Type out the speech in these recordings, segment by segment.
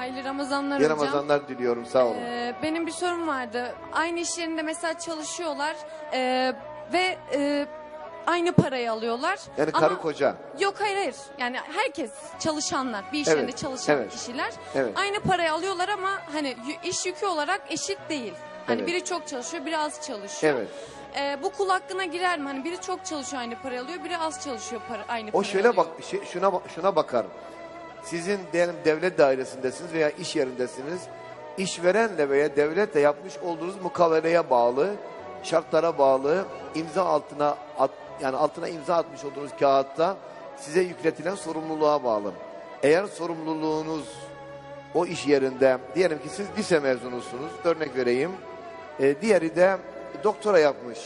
Hayırlı Ramazanlar İyi hocam. Ramazanlar diliyorum sağ olun. Ee, benim bir sorum vardı. Aynı iş yerinde mesela çalışıyorlar ee, ve ee, aynı parayı alıyorlar. Yani Ama- karı koca. Yok hayır hayır. Yani herkes çalışanlar, bir iş Evet, yerinde çalışan evet. kişiler Evet. aynı parayı alıyorlar ama hani yü- iş yükü olarak eşit değil. Hani Evet. biri çok çalışıyor, biri az çalışıyor. Evet. Ee, bu kul hakkına girer mi? Hani biri çok çalışıyor aynı parayı alıyor, biri az çalışıyor para, aynı O parayı şöyle alıyor. bak şey- şuna bak- şuna bakar. Sizin diyelim devlet dairesindesiniz veya iş yerindesiniz. İşverenle veya devletle yapmış olduğunuz mukaveleye bağlı, şartlara bağlı, imza altına at, yani altına imza atmış olduğunuz kağıtta size yükletilen sorumluluğa bağlı. Eğer sorumluluğunuz o iş yerinde diyelim ki siz lise mezunusunuz örnek vereyim. E, diğeri de doktora yapmış.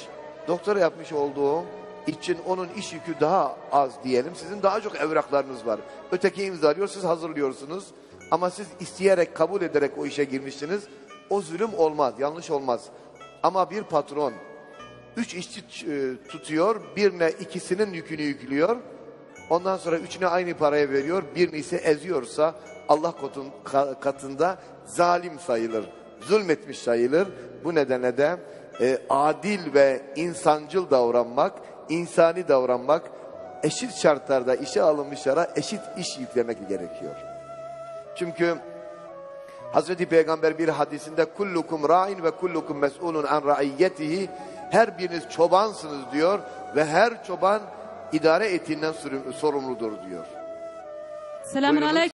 Doktora yapmış olduğu için onun iş yükü daha az diyelim. Sizin daha çok evraklarınız var. Öteki imzalıyor siz hazırlıyorsunuz. Ama siz isteyerek kabul ederek o işe girmişsiniz. O zulüm olmaz yanlış olmaz. Ama bir patron üç işçi e, tutuyor birine ikisinin yükünü yüklüyor. Ondan sonra üçüne aynı paraya veriyor. Birini ise eziyorsa Allah katında zalim sayılır. Zulmetmiş sayılır. Bu nedenle de e, adil ve insancıl davranmak, insani davranmak, eşit şartlarda işe alınmışlara eşit iş yüklemek gerekiyor. Çünkü Hazreti Peygamber bir hadisinde kullukum ra'in ve kullukum mes'ulun an ra'iyyetihi her biriniz çobansınız diyor ve her çoban idare sürüm- sorumludur diyor. Selamun aleyküm.